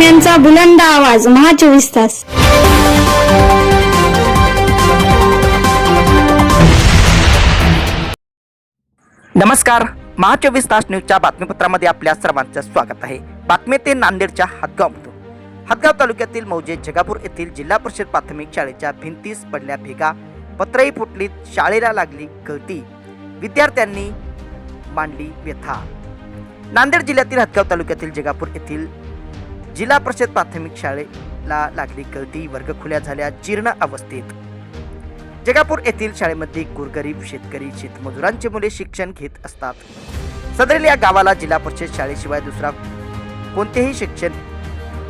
बातम्यांचा बुलंद आवाज महा चोवीस तास. नमस्कार महा चोवीस तास न्यूजच्या बातमीपत्रामध्ये आपल्या सर्वांचं स्वागत आहे. बातमी ते नांदेडच्या हातगावमधून हातगाव तालुक्यातील मौजे जगापूर येथील जिल्हा परिषद प्राथमिक शाळेच्या भिंतीस पडल्या भेगा पत्रही फुटलीत शाळेला लागली गळती. विद्यार्थ्यांनी मांडली व्यथा. नांदेड जिल्ह्यातील हदगाव तालुक्यातील जगापूर येथील जिल्हा परिषद प्राथमिक शाळेला लागली गळती वर्गखुल्या झाल्या जीर्ण अवस्थेत. जगापूर येथील शाळेमध्ये गोरगरीब शेतकरी शेतमजुरांची मुले शिक्षण घेत असतात. सदरेल या गावाला जिल्हा परिषद शाळेशिवाय दुसरा कोणतेही शिक्षण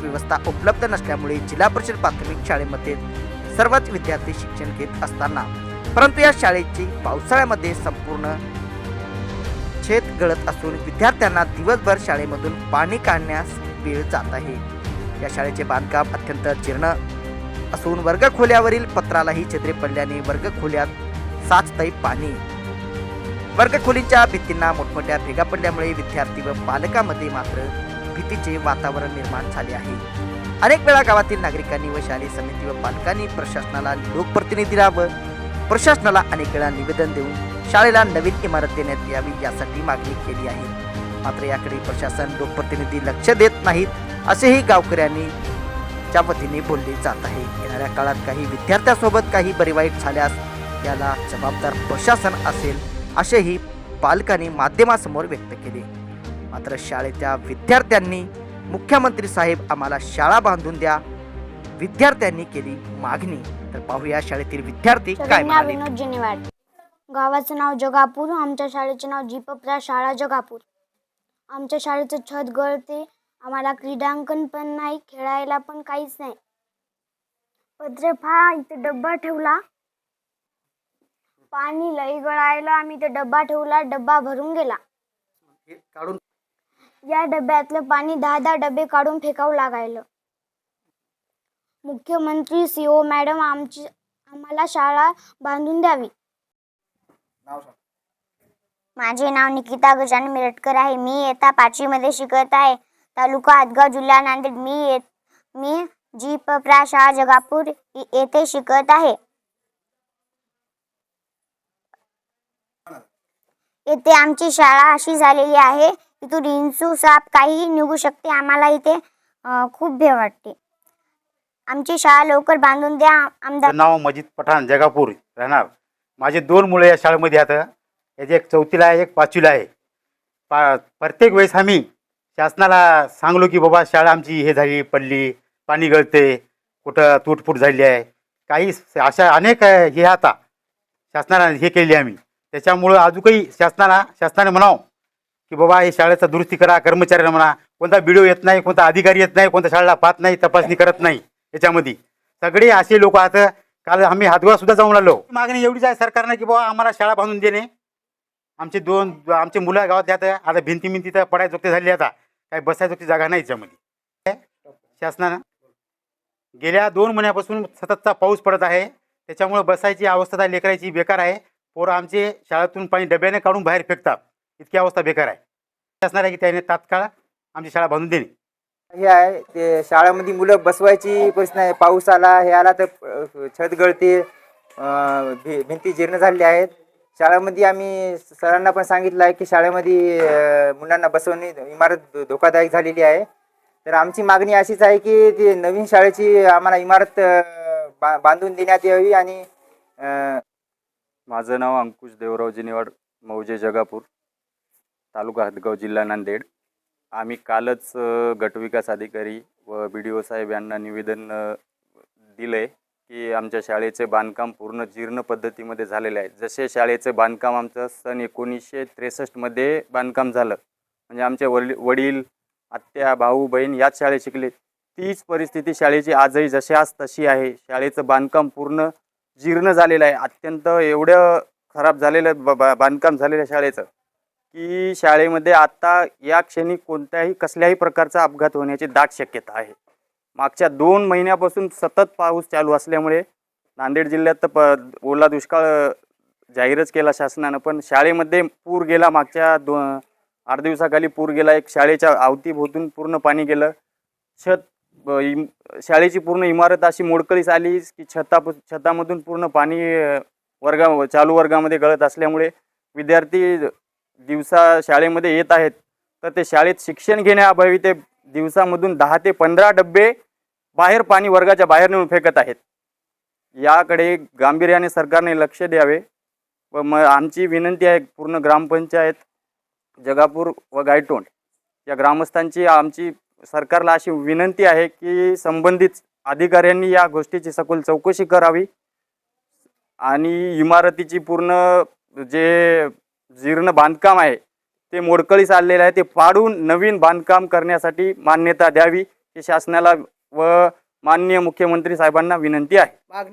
व्यवस्था उपलब्ध नसल्यामुळे जिल्हा परिषद प्राथमिक शाळेमध्ये सर्वच विद्यार्थी शिक्षण घेत असताना परंतु या शाळेची पावसाळ्यामध्ये संपूर्ण छेद गळत असून विद्यार्थ्यांना दिवसभर शाळेमधून पाणी काढण्यास वेळ जात आहे. या शाळेचे बांधकाम अत्यंत जीर्ण असून वर्गखोल्यावरील पत्रालाही छत्रे पडल्याने वर्गखोल्यात साचतंय पाणी. वर्गखोलींच्या भिंतींना मोठमोठ्या भेगा पडल्यामुळे विद्यार्थी व पालकांमध्ये मात्र भीतीचे वातावरण निर्माण झाले आहे. अनेक वेळा गावातील नागरिकांनी व शालेय समिती व पालकांनी प्रशासनाला लोकप्रतिनिधीला व प्रशासनाला अनेक वेळा निवेदन देऊन शाळेला नवीन इमारत देण्यात यावी यासाठी मागणी केली आहे. मात्र याकडे प्रशासन लोकप्रतिनिधी लक्ष देत नाहीत असेही गावकऱ्यांनी च्या वतीने बोलले जात आहे. येणाऱ्या काळात काही विद्यार्थ्यासोबत काही बरे वाईट झाल्यास याला जबाबदार प्रशासन असेल असेही पालकांनी माध्यमासमोर व्यक्त केले. मात्र शाळेच्या विद्यार्थ्यांनी मुख्यमंत्री साहेब आम्हाला शाळा बांधून द्या विद्यार्थ्यांनी केली मागणी. तर पाहूया शाळेतील विद्यार्थी काय गावाचं नाव जगापूर आमच्या शाळेचे नाव जीपप्रा शाळा जगापूर. आमच्या शाळेचं छत गळते. आम्हाला क्रीडांकन पण नाही खेळायला पण काहीच नाही. पत्रे फा इथे डब्बा ठेवला. पाणी लई गळायला आम्ही ते डब्बा ठेवला डब्बा भरून गेला. काढून या डब्यातलं पाणी दहा दहा डबे काढून फेकावं लागायलं. मुख्यमंत्री सी ओ मॅडम आमची आम्हाला शाळा बांधून द्यावी. माझे नाव निकिता गजान मिरटकर आहे. मी येता पाचवीमध्ये शिकत आहे. तालुका आदगाव जिल्हा नांदेड. मी येत मी जी प शाळा जगापूर येथे शिकत आहे. येथे आमची शाळा अशी झालेली आहे. इथून इंचू साप काहीही निघू शकते. आम्हाला इथे खूप भे वाटते. आमची शाळा लवकर बांधून द्या. आमदार नाव मजिद पठाण जगापूर राहणार. माझे दोन मुलं या शाळेमध्ये आता याचे एक चौथीला आहे एक पाचवीला आहे. पा प्रत्येक वेळेस आम्ही शासनाला सांगलो की बाबा शाळा आमची हे झाली पडली पाणी गळते कुठं तुटफूट झाली आहे. काही अशा अनेक हे आता शासनाला हे केले आम्ही. त्याच्यामुळं अजूनही शासनाला शासनाने म्हणावं की बाबा हे शाळेचा दुरुस्ती करा कर्मचाऱ्यांना म्हणा. कोणता बिडिओ येत नाही कोणता अधिकारी येत नाही कोणत्या शाळेला पाहत नाही तपासणी करत नाही याच्यामध्ये. सगळे असे लोक आता काल आम्ही हातगाव सुद्धा जाऊन आलो. मागणी एवढीच आहे सरकारनं की बाबा आम्हाला शाळा बांधून देणे. आमचे दोन आमचे मुलं गावात यात आता भिंती भिंती तर पडायचोकते झाली आता. काही बसायचोकती जागा नाही याच्यामध्ये. शासनानं? गेल्या दोन महिन्यापासून सततचा पाऊस पडत आहे. त्याच्यामुळे बसायची अवस्था त्या लेकरायची बेकार आहे. पोरं आमचे शाळेतून पाणी डब्याने काढून बाहेर फेकतात. इतकी अवस्था बेकार आहे. शासनाला की त्याने तात्काळ आमची शाळा बांधून देणे. हे आहे ते शाळेमध्ये मुलं बसवायची परिस्थिती नाही. पाऊस आला हे आला तर छत गळते भिंती जीर्ण झालेली आहेत. शाळेमध्ये आम्ही सरांना पण सांगितलं आहे की शाळेमध्ये अ, मुलांना बसवणे इमारत धो- धोकादायक झालेली आहे. तर आमची मागणी अशीच आहे की ती नवीन शाळेची आम्हाला इमारत अ, बा बांधून देण्यात यावी आणि अ, माझं नाव अंकुश देवराव जिनेवाड मौजे जगापूर तालुका हदगाव जिल्हा नांदेड. आम्ही कालच अ, गटविकास अधिकारी व बी डी ओ साहेब यांना निवेदन दिलं आहे की आमच्या शाळेचे बांधकाम पूर्ण जीर्ण पद्धतीमध्ये झालेले आहे. जसे शाळेचे बांधकाम आमचं सन एकोणीसशे त्रेसष्टमध्ये बांधकाम झालं. म्हणजे आमचे वडील वडील आत्या भाऊ बहीण याच शाळेत शिकले. तीच परिस्थिती शाळेची आजही जशाच तशी आहे. शाळेचं बांधकाम पूर्ण जीर्ण झालेलं आहे. अत्यंत एवढं खराब झालेलं ब- बांधकाम झालेलं आहे शाळेचं की शाळेमध्ये आत्ता या क्षणी कोणत्याही कसल्याही प्रकारचा अपघात होण्याची दाट शक्यता आहे. मागच्या दोन महिन्यापासून सतत पाऊस चालू असल्यामुळे नांदेड जिल्ह्यात तर प ओला दुष्काळ जाहीरच केला शासनानं. पण शाळेमध्ये पूर गेला मागच्या दो आठ दिवसाखाली पूर गेला. एक शाळेच्या अवतीभोवतून पूर्ण पाणी गेलं. छत इम- शाळेची पूर्ण इमारत अशी मोडकळीस आली की छता छतामधून पूर्ण पाणी वर्गा चालू वर्गामध्ये गळत असल्यामुळे विद्यार्थी दिवसा शाळेमध्ये येत आहेत. तर ते शाळेत शिक्षण घेण्याअभावी ते दिवसामधून दहा ते पंधरा डब्बे बाहेर पाणी वर्गाच्या बाहेर नेऊन फेकत आहेत. याकडे गांभीर्याने सरकारने लक्ष द्यावे व मग आमची विनंती आहे पूर्ण ग्रामपंचायत जगापूर व गायटोंड या ग्रामस्थांची आमची सरकारला अशी विनंती आहे की संबंधित अधिकाऱ्यांनी या गोष्टीची सखोल चौकशी करावी आणि इमारतीची पूर्ण जे जीर्ण बांधकाम आहे ते मोडकळीस आलेलं आहे. ते पाडून नवीन बांधकाम करण्यासाठी मान्यता द्यावी. ही शासनाला व माननीय मुख्यमंत्री साहेबांना विनंती आहे.